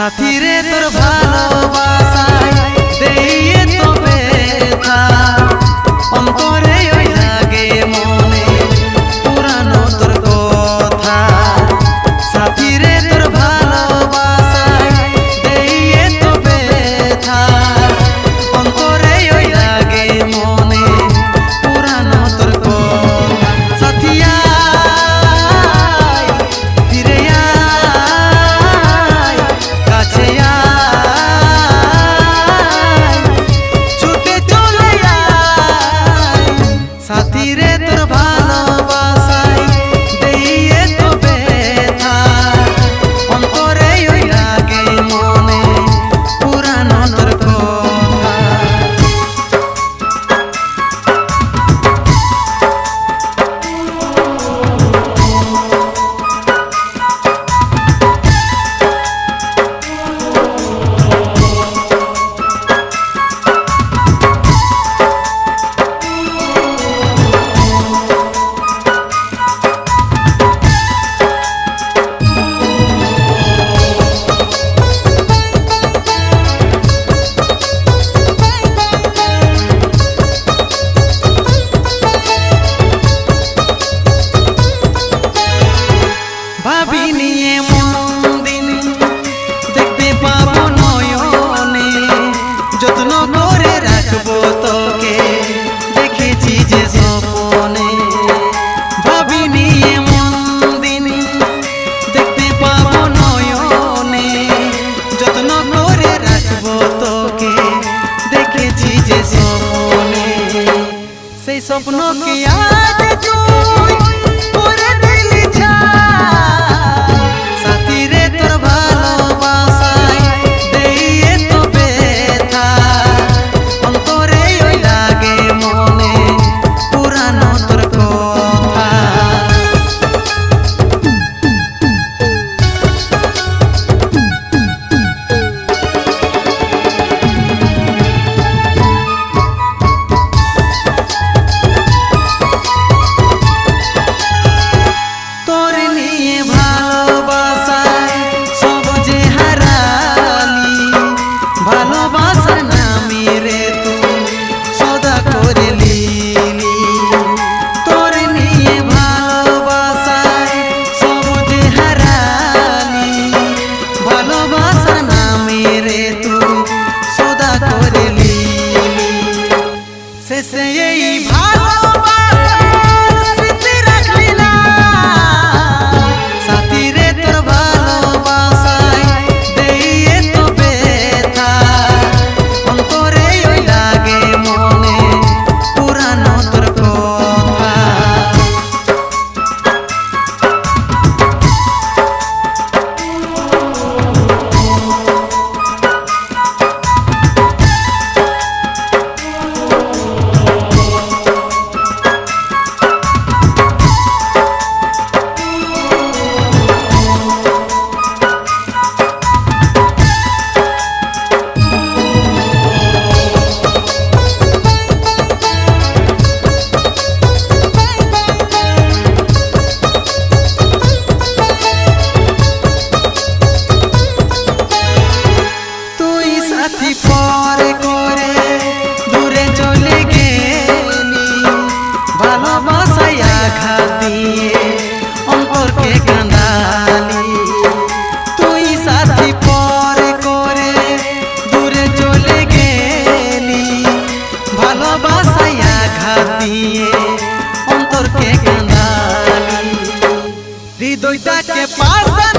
সাথী রে তোর ভালোবাসায় দেইয়ে তো বেতা অন্তরে ওই লাগে মনে পুরানো তোর কথা। সাথী রে তোর ভালো তোরকে কান্দালি তুই করে দূরে চলে গেলি। কান্দালি হৃদয়টাকে পাশা